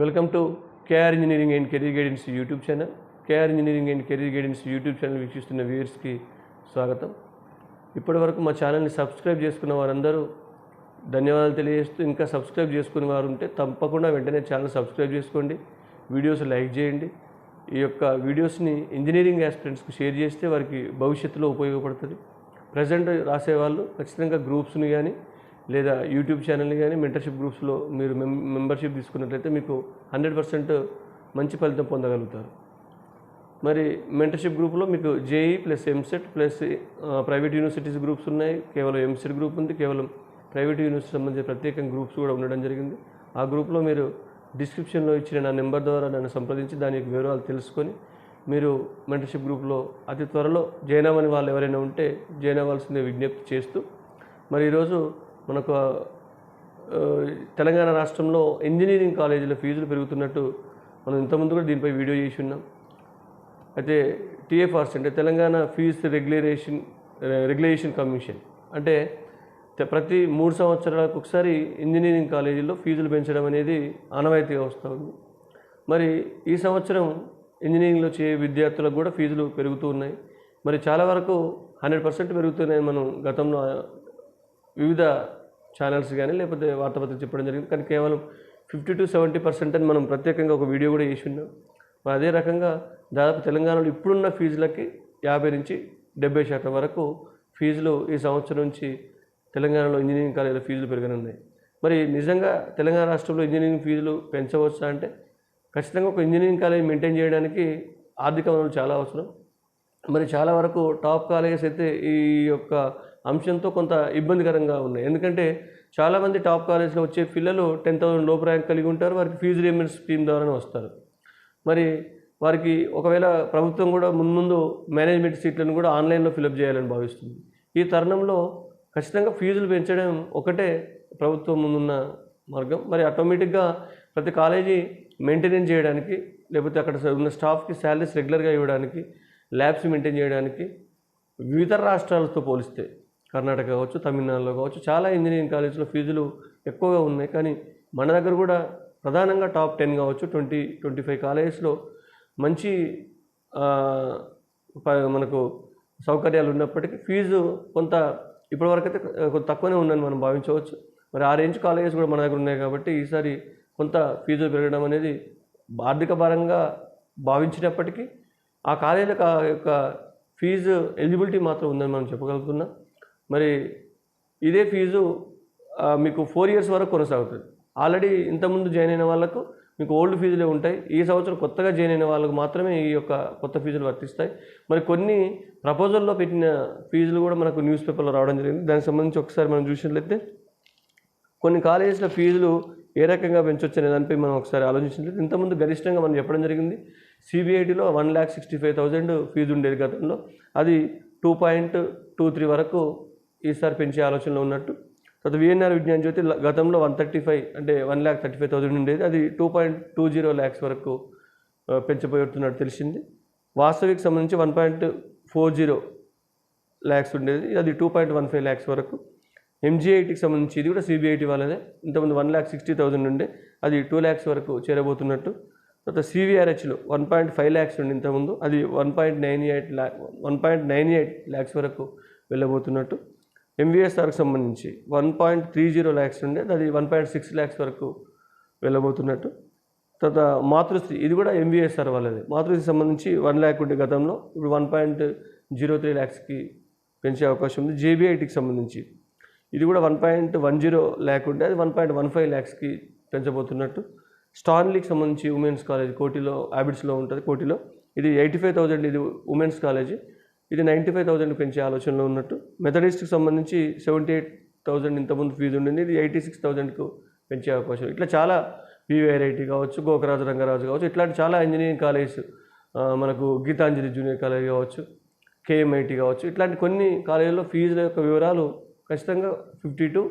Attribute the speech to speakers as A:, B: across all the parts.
A: Welcome to KR engineering and career guidance YouTube channel KR engineering and career guidance YouTube channel వీక్షిస్తున్న వ్యూయర్స్కి స్వాగతం. ఇప్పటివరకు మా ఛానల్ని సబ్స్క్రైబ్ చేసుకున్న వారందరూ ధన్యవాదాలు తెలియజేస్తూ ఇంకా సబ్స్క్రైబ్ చేసుకున్న వారు ఉంటే తప్పకుండా వెంటనే ఛానల్ సబ్స్క్రైబ్ చేసుకోండి. వీడియోస్ లైక్ చేయండి. ఈ యొక్క వీడియోస్ని ఇంజనీరింగ్ ఆస్పిరెంట్స్కి షేర్ చేస్తే వారికి భవిష్యత్తులో ఉపయోగపడుతుంది. ప్రజెంట్ రాసేవాళ్ళు ఖచ్చితంగా గ్రూప్స్ని కానీ లేదా యూట్యూబ్ ఛానల్ని కానీ మెంటర్షిప్ గ్రూప్స్లో మీరు మెంబర్షిప్ తీసుకున్నట్లయితే మీకు హండ్రెడ్ పర్సెంట్ మంచి ఫలితం పొందగలుగుతారు. మరి మెంటర్షిప్ గ్రూప్లో మీకు JEE plus EAMCET plus private universities groups ఉన్నాయి. కేవలం ఎంసెట్ గ్రూప్ ఉంది. కేవలం ప్రైవేట్ యూనివర్సిటీ సంబంధించిన ప్రత్యేకంగా గ్రూప్స్ కూడా ఉండడం జరిగింది. ఆ గ్రూప్లో మీరు డిస్క్రిప్షన్లో ఇచ్చిన నా నెంబర్ ద్వారా నన్ను సంప్రదించి దాని యొక్క వివరాలు తెలుసుకొని మీరు మెంటర్షిప్ గ్రూప్లో అతి త్వరలో జాయిన్ అవ్వని వాళ్ళు ఎవరైనా ఉంటే జాయిన్ అవ్వాల్సిందే విజ్ఞప్తి చేస్తూ. మరి ఈరోజు మనకు తెలంగాణ రాష్ట్రంలో ఇంజనీరింగ్ కాలేజీల ఫీజులు పెరుగుతున్నట్టు మనం ఇంతకుముందు కూడా దీనిపై వీడియో చేసి ఉన్నాం. అయితే టీఎఫ్ఆర్సీ అంటే Telangana fee regulation regulation commission. అంటే ప్రతి మూడు సంవత్సరాలకు ఒకసారి ఇంజనీరింగ్ కాలేజీల్లో ఫీజులు పెంచడం అనేది ఆనవాయితీగా వస్తూ ఉంది. మరి ఈ సంవత్సరం ఇంజనీరింగ్లో చే విద్యార్థులకు కూడా ఫీజులు పెరుగుతూ ఉన్నాయి. మరి చాలా వరకు హండ్రెడ్ పర్సెంట్ పెరుగుతున్నాయని మనం గతంలో వివిధ ఛానల్స్ కానీ లేకపోతే వార్తాపత్రిక చెప్పడం జరిగింది. కానీ కేవలం ఫిఫ్టీ టు సెవెంటీ పర్సెంట్ అని మనం ప్రత్యేకంగా ఒక వీడియో కూడా చేసి ఉన్నాం. మరి అదే రకంగా దాదాపు తెలంగాణలో ఇప్పుడున్న ఫీజులకి యాభై నుంచి డెబ్బై శాతం వరకు ఫీజులు ఈ సంవత్సరం నుంచి తెలంగాణలో ఇంజనీరింగ్ కాలేజీలో ఫీజులు పెరగనున్నాయి మరి నిజంగా తెలంగాణ రాష్ట్రంలో ఇంజనీరింగ్ ఫీజులు పెంచవచ్చా అంటే ఖచ్చితంగా ఒక ఇంజనీరింగ్ కాలేజ్ మెయింటైన్ చేయడానికి ఆర్థిక వనరులు చాలా అవసరం. మరి చాలా వరకు టాప్ కాలేజెస్ అయితే ఈ యొక్క అంశంతో కొంత ఇబ్బందికరంగా ఉన్నాయి. ఎందుకంటే చాలామంది టాప్ కాలేజ్లో వచ్చే పిల్లలు టెన్ థౌసండ్ లోపు ర్యాంక్ కలిగి ఉంటారు వారికి ఫీజు రియంబర్స్ స్కీమ్ ద్వారానే వస్తారు. మరి వారికి ఒకవేళ ప్రభుత్వం కూడా మున్ముందు మేనేజ్మెంట్ సీట్లను కూడా ఆన్లైన్లో ఫిలప్ చేయాలని భావిస్తుంది. ఈ తరుణంలో ఖచ్చితంగా ఫీజులు పెంచడం ఒకటే ప్రభుత్వం ముందున్న మార్గం. మరి ఆటోమేటిక్గా ప్రతి కాలేజీ మెయింటెనెన్స్ చేయడానికి లేకపోతే అక్కడ ఉన్న స్టాఫ్కి శాలరీస్ రెగ్యులర్గా ఇవ్వడానికి ల్యాబ్స్ మెయింటైన్ చేయడానికి వివిధ రాష్ట్రాలతో పోలిస్తే కర్ణాటక కావచ్చు తమిళనాడులో కావచ్చు చాలా ఇంజనీరింగ్ కాలేజీలో ఫీజులు ఎక్కువగా ఉన్నాయి. కానీ మన దగ్గర కూడా ప్రధానంగా టాప్ టెన్ కావచ్చు ట్వంటీ ట్వంటీ ఫైవ్ కాలేజెస్లో మంచి మనకు సౌకర్యాలు ఉన్నప్పటికీ ఫీజు కొంత ఇప్పటివరకు అయితే కొంత తక్కువనే ఉందని మనం భావించవచ్చు. మరి ఆ రేంజ్ కాలేజెస్ కూడా మన దగ్గర ఉన్నాయి కాబట్టి ఈసారి కొంత ఫీజు పెరగడం అనేది ఆర్థిక భారంగా భావించినప్పటికీ ఆ కాలేజీల ఆ యొక్క ఫీజు ఎలిజిబిలిటీ మాత్రం ఉందని మనం చెప్పగలుగుతున్నాం. మరి ఇదే ఫీజు మీకు ఫోర్ ఇయర్స్ వరకు కొనసాగుతుంది. ఆల్రెడీ ఇంతకుముందు జాయిన్ అయిన వాళ్ళకు మీకు ఓల్డ్ ఫీజులే ఉంటాయి. ఈ సంవత్సరం కొత్తగా జాయిన్ అయిన వాళ్ళకు మాత్రమే ఈ యొక్క కొత్త ఫీజులు వర్తిస్తాయి. మరి కొన్ని ప్రపోజల్లో పెట్టిన ఫీజులు కూడా మనకు న్యూస్ పేపర్లో రావడం జరిగింది. దానికి సంబంధించి ఒకసారి మనం చూసినట్లయితే కొన్ని కాలేజీల ఫీజులు ఏ రకంగా పెంచవచ్చు అనే దానిపై మనం ఒకసారి ఆలోచించినట్లయితే ఇంతకుముందు గరిష్టంగా మనం చెప్పడం జరిగింది సిబిఐటిలో one lakh sixty five thousand fee ఉండేది గతంలో. అది టూ పాయింట్ టూ త్రీ వరకు ఈసారి పెంచే ఆలోచనలో ఉన్నట్టు. తర్వాత విఎన్ఆర్ విజ్ఞాన జ్యోతి గతంలో వన్ థర్టీ ఫైవ్ అంటే one lakh thirty five thousand ఉండేది. అది two point two zero lakhs వరకు ఆ, పెంచబోతున్నట్టు తెలిసింది. వాస్తవికి సంబంధించి one point four zero lakhs ఉండేది. అది two point one five lakhs వరకు. ఎంజీఐటీకి సంబంధించి ఇది కూడా సిబిఐటి వాళ్ళదే. ఇంతకుముందు వన్ ల్యాక్ సిక్స్టీ థౌసండ్ ఉండే. అది టూ ల్యాక్స్ వరకు చేరబోతున్నట్టు. తర్వాత సివిఆర్హెచ్లో వన్ పాయింట్ ఫైవ్ ల్యాక్స్ ఉండి ఇంతకుముందు. అది one point nine eight lakh one point nine eight lakhs వరకు వెళ్ళబోతున్నట్టు. ఎంవీఎస్ఆర్కి సంబంధించి one point three zero lakhs ఉండే అది వన్ పాయింట్ సిక్స్ ల్యాక్స్ వరకు వెళ్ళబోతున్నట్టు. తర్వాత మాతృశ్రీ ఇది కూడా ఎంవీఎస్ఆర్ వాళ్ళది. మాతృశ్రీ సంబంధించి వన్ ల్యాక్ ఉండే గతంలో ఇప్పుడు వన్ పాయింట్ జీరో త్రీ ల్యాక్స్కి పెంచే అవకాశం ఉంది. జేబీఐటికి సంబంధించి ఇది కూడా one point one zero lakh ఉంటే అది వన్ పాయింట్ వన్ ఫైవ్ ల్యాక్స్కి పెంచబోతున్నట్టు. స్టాన్లీకి సంబంధించి ఉమెన్స్ కాలేజ్ కోటిలో హ్యాబిట్స్లో ఉంటుంది కోటిలో. ఇది ఎయిటీ ఫైవ్ థౌజండ్ ఇది ఉమెన్స్ కాలేజీ ఇది నైంటీ ఫైవ్ థౌజండ్ పెంచే ఆలోచనలో ఉన్నట్టు. మెథడిస్ట్కి సంబంధించి సెవెంటీ ఎయిట్ థౌజండ్ ఇంతకుముందు ఫీజు ఉండింది. ఇది ఎయిటీ సిక్స్ థౌజండ్కు పెంచే అవకాశం. ఇట్లా చాలా పివిఐఐటి కావచ్చు గోకరాజు రంగరాజు కావచ్చు ఇట్లాంటి చాలా ఇంజనీరింగ్ కాలేజ్ మనకు గీతాంజలి జూనియర్ కాలేజ్ కావచ్చు కేఎంఐటి కావచ్చు ఇట్లాంటి కొన్ని కాలేజీల్లో ఫీజుల యొక్క వివరాలు ఖచ్చితంగా ఫిఫ్టీ టు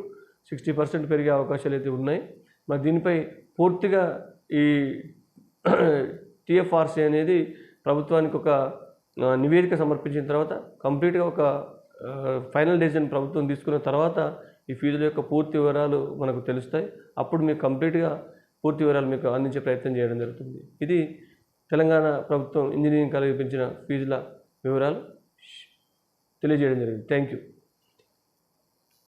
A: సిక్స్టీ పర్సెంట్ పెరిగే అవకాశాలు అయితే ఉన్నాయి. మరి దీనిపై పూర్తిగా ఈ టీఎఫ్ఆర్సీ అనేది ప్రభుత్వానికి ఒక నివేదిక సమర్పించిన తర్వాత కంప్లీట్గా ఒక ఫైనల్ డెసిజన్ ప్రభుత్వం తీసుకున్న తర్వాత ఈ ఫీజుల యొక్క పూర్తి వివరాలు మనకు తెలుస్తాయి. అప్పుడు మీకు కంప్లీట్గా పూర్తి వివరాలు మీకు అందించే ప్రయత్నం చేయడం జరుగుతుంది. ఇది తెలంగాణ ప్రభుత్వం ఇంజనీరింగ్ కాలేజీ పెంచిన ఫీజుల వివరాలు. తెలియజేయడం జరిగింది. Thank you.